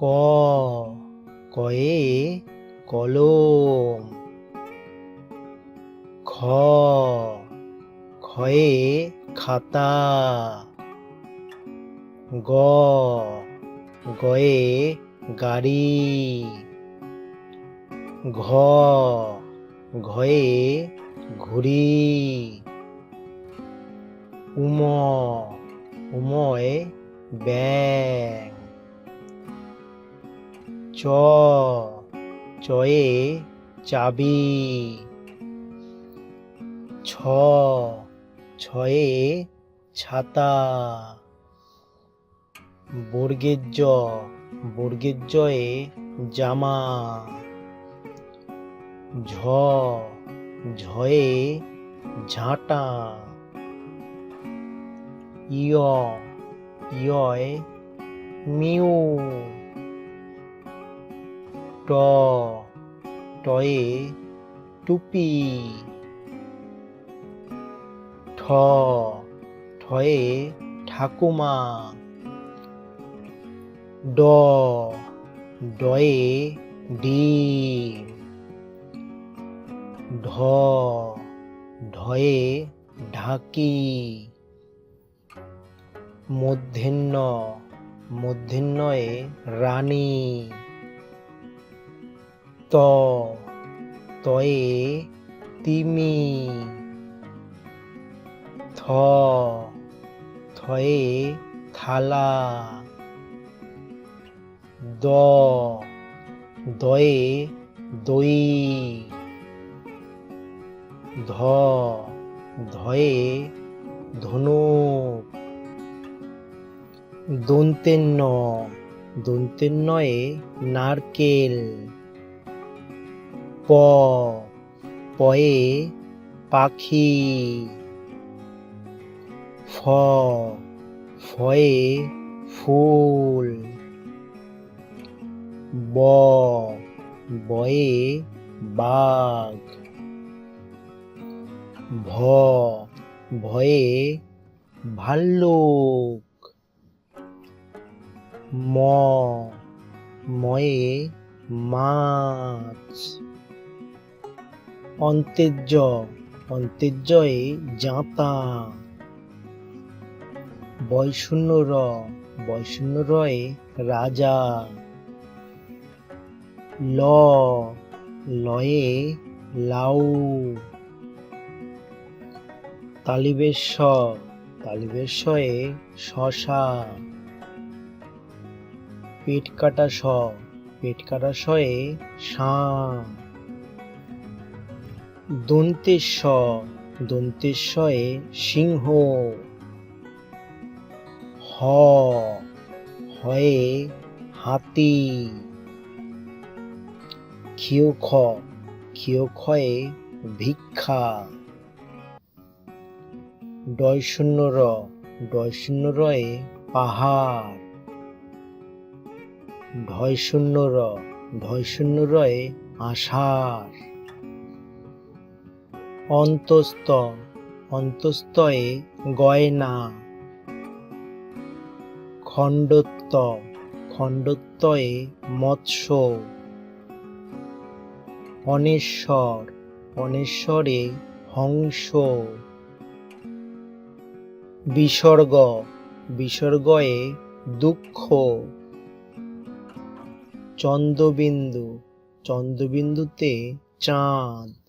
ক, কয়ে কলম। খ খয়ে খাতা। গ, গয়ে গাড়ি। ঘ, ঘয়ে ঘুড়ি। উম, উময় ব্যাং চ, চয়ে চাবি। ছ, ছয়ে ছাতা। বর্গের জ বর্গের জয়ে জামা। ঝ, ঝয়ে ঝাঁটা। ইয় ইয় মিউ। ট, টয়ে টুপি। ঠ, ঠয়ে ঠাকুমা। ড, ডয়ে ডিম। ঢ, ঢয়ে ঢাকি। মধ্যাহ্ন, মধ্যাহ্নয়ে রানী। ত তয়ে তিমি, থ থয়ে থালা, দ দয়ে দই, ধ ধয়ে ধনুক, দন্তেন্ন, দন্তেন্নয়ে নারকেল। প, পয়ে পাখি, ফ, ফয়ে ফুল, ব, বয়ে বাঘ, ভ, ভয়ে ভাল্লুক, ম, ময়ে মাছ। অন্তেজ্য অন্তেজ্যয়ে জাঁতা বয়শূন্য র বয়শূন্য রয়ে রাজা। ল, লয়ে লাউ। তালিবেশ তালিবেশয়ে শশা। পেট কাটা স পেট কাটা শয়ে শাঁ দন্তেশ দন্তেশয়ে সিংহ। হ, হয়ে হাতি। ক্ষিয় খ ক্ষিয় ভিক্ষা। ডয় শূন্য র ডয় শূন্য রয়ে পাহাড়। ঢয় শূন্য র ঢয় শূন্য রয়ে আষাঢ়। অন্তস্ত অন্তস্তয়ে গয়না। খণ্ডত্ব খণ্ডত্বয়ে মৎস্য। অনেশ্বর, অনেশ্বরে হংস। বিসর্গ, বিসর্গয়ে দুঃখ। চন্দ্রবিন্দু, চন্দ্রবিন্দুতে চাঁদ।